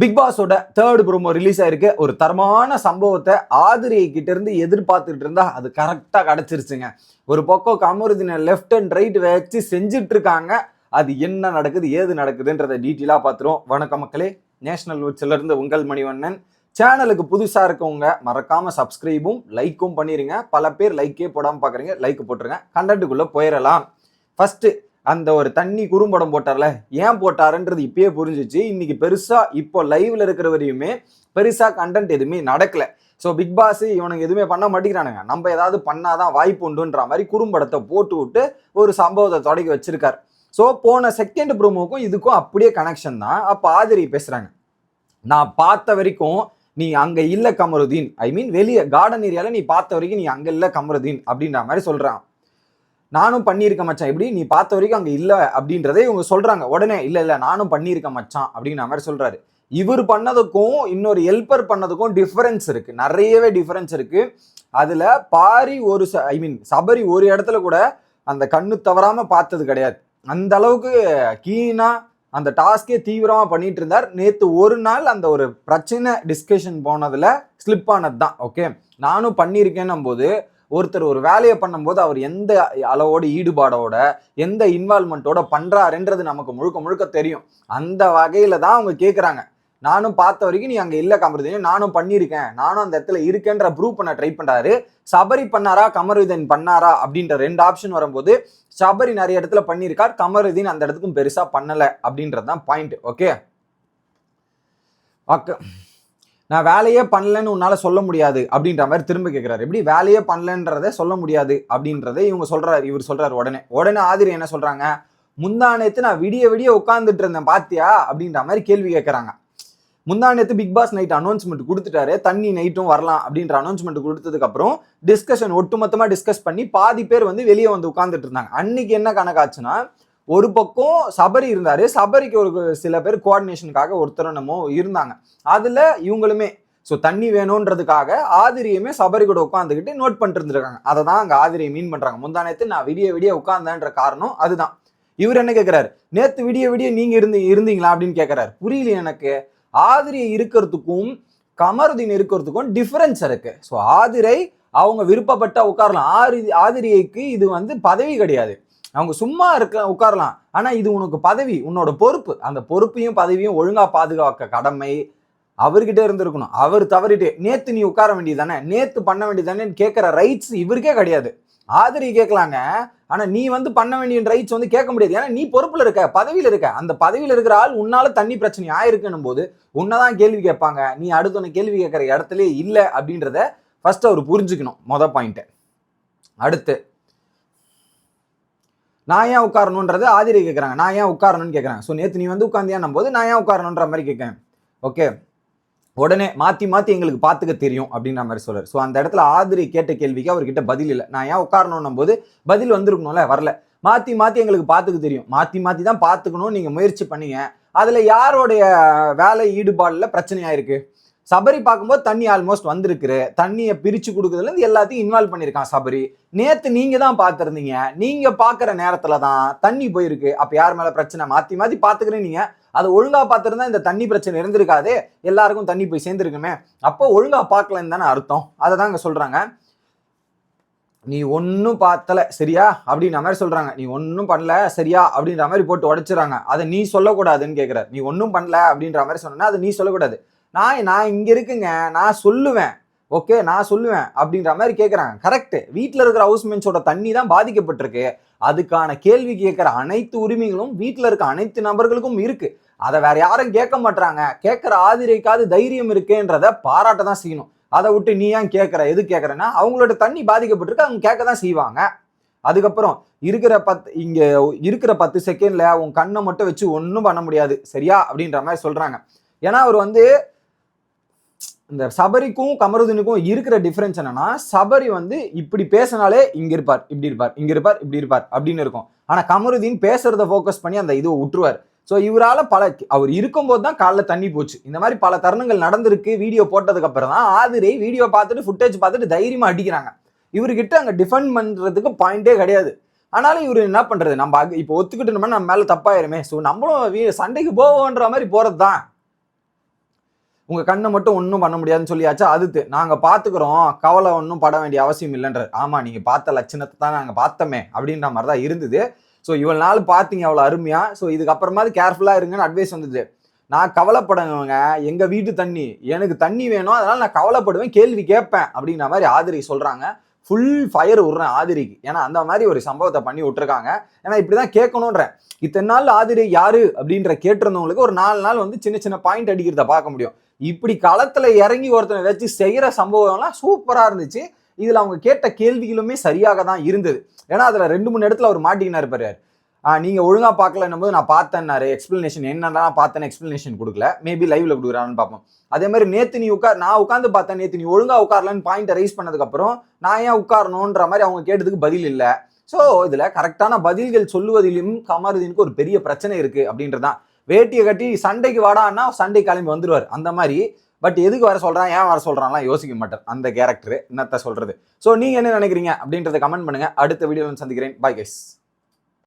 Big பாஸோட third promo release ஆயிருக்கு. ஒரு தரமான சம்பவத்தை ஆதிரியை கிட்ட இருந்து எதிர்பார்த்துட்டு இருந்தா அது கரெக்டாக கிடச்சிருச்சுங்க. ஒரு பக்கம் கமருதினை லெஃப்ட் அண்ட் ரைட் வச்சு செஞ்சுட்டு இருக்காங்க அது என்ன நடக்குது ஏது நடக்குதுன்றதை டீட்டெயிலாக பார்த்துருவோம். வணக்க மக்களே. நேஷனல் நியூஸ்லேருந்து இருந்து உங்கள் மணிவண்ணன். சேனலுக்கு புதுசாக இருக்கவங்க மறக்காமல் சப்ஸ்கிரைபும் லைக்கும் பண்ணிடுங்க பல பேர் லைக்கே போடாமல் பார்க்குறீங்க லைக் போட்டுருங்க. கண்டென்ட்டுக்குள்ளே போயிடலாம் ஃபஸ்ட்டு அந்த ஒரு தண்ணி குறும்படம் போட்டார்ல? ஏன் போட்டாருன்றது இப்பயே புரிஞ்சிச்சு. இன்னைக்கு பெருசா இப்போ லைவ்ல இருக்கிற வரையுமே பெருசா கண்டென்ட் எதுவுமே நடக்கல. ஸோ பிக் பாஸ் இவனுங்க எதுவுமே பண்ண மாட்டேங்கிறானுங்க. நம்ம ஏதாவது பண்ணாதான் வாய்ப்பு உண்டுன்ற மாதிரி குறும்படத்தை போட்டு விட்டு ஒரு சம்பவத்தை தொடங்கி வச்சிருக்காரு. ஸோ போன செகண்ட் ப்ரோமோக்கும் இதுக்கும் அப்படியே கனெக்ஷன் தான். அப்போ ஆதிரி பேசுறாங்க. நான் பார்த்த வரைக்கும் நீ அங்க இல்ல கமருதீன். ஐ மீன் வெளியே கார்டன் ஏரியால நீ பார்த்த வரைக்கும் நீ அங்க இல்ல கமருதீன் அப்படின்ற மாதிரி சொல்றான். நானும் பண்ணியிருக்கேன் மச்சான். எப்படி? நீ பார்த்த வரைக்கும் அங்கே இல்லை அப்படின்றதே இவங்க சொல்கிறாங்க உடனே இல்லை இல்லை நானும் பண்ணியிருக்கேன் மச்சான் அப்படின்ற மாதிரி சொல்கிறாரு இவர் பண்ணதுக்கும் இன்னொரு ஹெல்ப்பர் பண்ணதுக்கும் டிஃப்ரென்ஸ் இருக்குது நிறையவே டிஃப்ரென்ஸ் இருக்குது அதில் பாரி ஒரு ஐ மீன் சபரி ஒரு இடத்துல கூட அந்த கண்ணு தவறாமல் பார்த்தது கிடையாது. அந்த அளவுக்கு கீனாக அந்த டாஸ்கே தீவிரமாக பண்ணிட்டு இருந்தார். நேற்று ஒரு நாள் அந்த ஒரு பிரச்சனை டிஸ்கஷன் போனதில் ஸ்லிப் ஆனது தான் ஓகே நானும் பண்ணியிருக்கேன்னும் போது ஒருத்தர் ஒரு வேலையை பண்ணும்போது அவர் எந்த அளவோட ஈடுபாடோட எந்த இன்வால்மெண்ட்டோட பண்றாருன்றது நமக்கு முழுக்க முழுக்க தெரியும். அந்த வகையில தான் அவங்க கேட்குறாங்க நானும் பார்த்த வரைக்கும் நீ அங்கே இல்லை கமருதீன். நானும் பண்ணியிருக்கேன். நானும் அந்த இடத்துல இருக்கேன்ற ப்ரூவ் பண்ண ட்ரை பண்ணாரு சபரி பண்ணாரா கமருதீன் பண்ணாரா அப்படின்ற ரெண்டு ஆப்ஷன் வரும்போது சபரி நிறைய இடத்துல பண்ணியிருக்கார். கமருதீன் அந்த இடத்துக்கும் பெருசாக பண்ணலை அப்படின்றது தான் பாயிண்ட் ஓகே ஓகே நான் வேலையே பண்ணலன்னு உன்னால் சொல்ல முடியாது அப்படின்ற மாதிரி திரும்ப கேட்குறாரு எப்படி? வேலையே பண்ணலன்றதை சொல்ல முடியாது அப்படின்றத இவங்க சொல்கிறாரு இவர் சொல்கிறார் உடனே. உடனே ஆதிரி என்ன சொல்கிறாங்க முந்தானத்து நான் விடிய விடிய உட்காந்துட்டு இருந்தேன் பாத்தியா? அப்படின்ற மாதிரி கேள்வி கேட்குறாங்க முந்தானத்து பிக் பாஸ் நைட் அனௌன்ஸ்மெண்ட் கொடுத்துட்டாரு தண்ணி நைட்டும் வரலாம் அப்படின்ற அனௌன்ஸ்மெண்ட் கொடுத்ததுக்கப்புறம் டிஸ்கஷன் ஒட்டுமொத்தமாக டிஸ்கஸ் பண்ணி பாதி பேர் வந்து வெளியே வந்து உட்காந்துட்டு இருந்தாங்க. அன்னைக்கு என்ன கணக்காச்சுன்னா ஒரு பக்கம் சபரி இருந்தார். சபரிக்கு ஒரு சில பேர் கோஆர்டினேஷனுக்காக ஒருத்தர் இருந்தாங்க. அதில் இவங்களுமே. ஸோ தண்ணி வேணுன்றதுக்காக ஆதிரியுமே சபரி கூட உட்காந்துக்கிட்டு நோட் பண்ணிட்டு இருந்திருக்காங்க. அதை தான் அங்கே ஆதிரியை மீன் பண்றாங்க. முந்தானேத்து நான் விடிய விடிய உட்கார்ந்தேன்ற காரணம் அதுதான். இவர் என்ன கேட்குறாரு நேற்று விடிய விடிய நீங்கள் இருந்து இருந்தீங்களா? அப்படின்னு கேட்குறாரு புரியல எனக்கு. ஆதிரியை இருக்கிறதுக்கும் கமருதீன் இருக்கிறதுக்கும் டிஃபரன்ஸ் இருக்கு. ஸோ ஆதிரை அவங்க விருப்பப்பட்ட உட்காரலாம். ஆரி ஆதிரியைக்கு இது வந்து பதவி கிடையாது. அவங்க சும்மா இருக்க உட்காரலாம். ஆனால் இது உனக்கு பதவி உன்னோட பொறுப்பு. அந்த பொறுப்பையும் பதவியும் ஒழுங்காக பாதுகாக்க கடமை அவர்கிட்ட இருந்திருக்கணும். அவர் தவறிட்டு நேத்து நீ உட்கார வேண்டியதானே நேத்து பண்ண வேண்டியதானேன்னு கேட்குற ரைட்ஸ் இவருக்கே கிடையாது. ஆதரி கேட்கலாங்க. ஆனால் நீ வந்து பண்ண வேண்டிய ரைட்ஸ் வந்து கேட்க முடியாது. ஏன்னா நீ பொறுப்பில் இருக்க பதவியில் இருக்க. அந்த பதவியில் இருக்கிற ஆள் உன்னால தண்ணி பிரச்சனை ஆயிருக்குன்னும் போது உன்னை தான் கேள்வி கேட்பாங்க. நீ அடுத்தவன கேள்வி கேட்குற இடத்துல இல்லை அப்படின்றத ஃபர்ஸ்ட் அவர் புரிஞ்சுக்கணும். மொதல் பாயிண்ட்டு அடுத்து நான் ஏன் உட்காரணுன்றது ஆதிரி கேட்குறாங்க நான் ஏன் உட்காரணும்னு கேட்குறாங்க ஸோ நேற்று நீ வந்து உட்காந்தியான்னும் போது நான் ஏன் உட்காரணுன்ற மாதிரி கேட்கேன் ஓகே உடனே மாற்றி மாற்றி எங்களுக்கு பார்த்துக்க தெரியும் அப்படின்ற மாதிரி சொல்கிறார் ஸோ அந்த இடத்துல ஆதிரி கேட்ட கேள்விக்கு அவர்கிட்ட பதில் இல்லை. நான் ஏன் உட்காரணுன்னும் போது பதில் வந்திருக்கணும்ல வரல. மாற்றி மாற்றி எங்களுக்கு பார்த்துக்க தெரியும். மாற்றி மாற்றி தான் பார்த்துக்கணும் நீங்கள் முயற்சி பண்ணீங்க. அதில் யாரோடைய வேலை ஈடுபாடில் பிரச்சனையாக இருக்குது சபரி பார்க்கும்போது தண்ணி ஆல்மோஸ்ட் வந்திருக்கு தண்ணியை பிரித்து கொடுக்குறதுலேருந்து எல்லாத்தையும் இன்வால்வ் பண்ணியிருக்கான் சபரி. நேற்று நீங்கள் தான் பார்த்துருந்தீங்க. நீங்கள் பார்க்குற நேரத்தில் தான் தண்ணி போயிருக்கு. அப்போ யார் மேலே பிரச்சனை? மாற்றி மாற்றி பார்த்துக்கிறேன் நீங்கள் அதை ஒழுங்காக பார்த்துருந்தா இந்த தண்ணி பிரச்சனை இருந்திருக்காது. எல்லாருக்கும் தண்ணி போய் சேர்ந்துருக்குமே. அப்போ ஒழுங்காக பார்க்கலன்னு தானே அர்த்தம். அதை தான் இங்கே சொல்கிறாங்க நீ ஒன்றும் பார்த்தல. சரியா? அப்படின்ற மாதிரி சொல்கிறாங்க நீ ஒன்றும் பண்ணல. சரியா? அப்படின்ற மாதிரி போட்டு உடைச்சிடறாங்க. அதை நீ சொல்லக்கூடாதுன்னு கேட்குற நீ ஒன்றும் பண்ணல அப்படின்ற மாதிரி சொன்னா அதை நீ சொல்லக்கூடாது. நான் நான் இங்க இருக்குங்க. நான் சொல்லுவேன். ஓகே நான் சொல்லுவேன். அப்படின்ற மாதிரி கேட்குறாங்க கரெக்ட் வீட்டில் இருக்கிற ஹவுஸ்மேன்ஸோட தண்ணி தான் பாதிக்கப்பட்டிருக்கு. அதுக்கான கேள்வி கேட்குற அனைத்து உரிமைகளும் வீட்டில் இருக்க அனைத்து நபர்களுக்கும் இருக்கு. அதை வேற யாரும் கேட்க மாட்டாங்க கேட்குற ஆதிரைக்காவது தைரியம் இருக்குன்றத பாராட்ட தான் செய்யணும். அதை விட்டு நீ ஏன் கேட்குற? எது கேட்குறேன்னா அவங்களோட தண்ணி பாதிக்கப்பட்டிருக்கு. அவங்க கேட்க தான் செய்வாங்க. அதுக்கப்புறம் இருக்கிற பத்து இங்கே இருக்கிற பத்து செகண்டில் உன் கண்ணை மட்டும் வச்சு ஒன்றும் பண்ண முடியாது. சரியா? அப்படின்ற மாதிரி சொல்கிறாங்க ஏன்னா அவர் வந்து இந்த சபரிக்கும் கமருதீனுக்கும் இருக்கிற டிஃப்ரென்ஸ் என்னன்னா சபரி வந்து இப்படி பேசினாலே இங்க இருப்பார் இப்படி இருப்பார் இங்க இருப்பார் இப்படி இருப்பார் அப்படின்னு இருக்கும். ஆனா கமருதீன் பேசுறத ஃபோக்கஸ் பண்ணி அந்த இதுவை விட்டுருவார் ஸோ இவரால் பல அவர் இருக்கும்போது தான் காலைல தண்ணி போச்சு. இந்த மாதிரி பல தருணங்கள் நடந்திருக்கு வீடியோ போட்டதுக்கு அப்புறம் தான் ஆதிரை வீடியோ பார்த்துட்டு ஃபுட்டேஜ் பார்த்துட்டு தைரியமாக அடிக்கிறாங்க. இவர்கிட்ட அங்கே டிஃபெண்ட் பண்ணுறதுக்கு பாயிண்டே கிடையாது. ஆனாலும் இவர் என்ன பண்ணுறது நம்ம இப்போ ஒத்துக்கிட்டு நம்ம மேலே தப்பாயிருமே. ஸோ நம்மளும் வீ- சண்டைக்கு போவோன்ற மாதிரி போகிறது தான் உங்கள் கண்ணை மட்டும் ஒன்றும் பண்ண முடியாதுன்னு சொல்லியாச்சா? அதுத்து நாங்கள் பார்த்துக்குறோம் கவலை ஒன்றும் பட வேண்டிய அவசியம் இல்லைன்றார். ஆமாம் நீங்கள் பார்த்த லட்சணத்தை தான் நாங்கள் பார்த்தோமே அப்படின்ற மாதிரி தான் இருந்தது. ஸோ இவ்வளோ நாள் பார்த்தீங்க அவ்வளோ அருமையாக ஸோ இதுக்கப்புறமா கேர்ஃபுல்லாக இருங்கன்னு அட்வைஸ் வந்தது. நான் கவலைப்படுங்க எங்கள் வீட்டு தண்ணி. எனக்கு தண்ணி வேணும். அதனால் நான் கவலைப்படுவேன் கேள்வி கேட்பேன் அப்படின்ற மாதிரி ஆதிரி சொல்கிறாங்க ஃபுல் ஃபயர் விடுறேன் ஆதிரிக்கு. ஏன்னா அந்த மாதிரி ஒரு சம்பவத்தை பண்ணி விட்டுருக்காங்க. ஏன்னா இப்படிதான் கேட்கணுன்றேன். இத்தனை நாள் ஆதிரி யாரு அப்படின்ற கேட்டிருந்தவங்களுக்கு ஒரு நாலு நாள் வந்து சின்ன சின்ன பாயிண்ட் அடிக்கிறத பார்க்க முடியும். இப்படி களத்துல இறங்கி ஒருத்தனை வச்சு செய்யற சம்பவம்லாம் சூப்பரா இருந்துச்சு. இதுல அவங்க கேட்ட கேள்விகளுமே சரியாக தான் இருந்தது. ஏன்னா அதுல ரெண்டு மூணு இடத்துல அவர் மாட்டிக்கினார் பாரு நீங்கள் ஒழுங்காக பார்க்கலன்னும் போது நான் பார்த்தேன்னாரு. எக்ஸ்பிளனேஷன் என்னன்னா பார்த்தேன்னு எக்ஸ்பிளனேஷன் கொடுக்கல. மேபி லைவ்ல கொடுக்குறான்னு பார்ப்போம். அதே மாதிரி நேத்து நீ உட்கார் நான் உட்காந்து பார்த்தேன். நேத்து நீ ஒழுங்காக உட்காரலன்னு பாயிண்ட் ரைஸ் பண்ணதுக்கப்புறம் நான் ஏன் உட்காரணுன்ற மாதிரி அவங்க கேட்டதுக்கு பதில் இல்லை. ஸோ இதில் கரெக்டான பதில்கள் சொல்லுவதிலும் கமருதீனுக்கு ஒரு பெரிய பிரச்சனை இருக்குது அப்படின்றதான் வேட்டியை கட்டி சண்டைக்கு வாடான்னா சண்டை கிளம்பி வந்துருவார். அந்த மாதிரி. பட் எதுக்கு வர சொல்கிறான் ஏன் வர சொல்கிறான்லாம் யோசிக்க மாட்டேன் அந்த கேரக்டர் என்னத்த சொல்கிறது ஸோ நீங்கள் என்ன நினைக்கிறீங்க அப்படின்றத கமெண்ட் பண்ணுங்க. அடுத்த வீடியோவில் சந்திக்கிறேன். Bye guys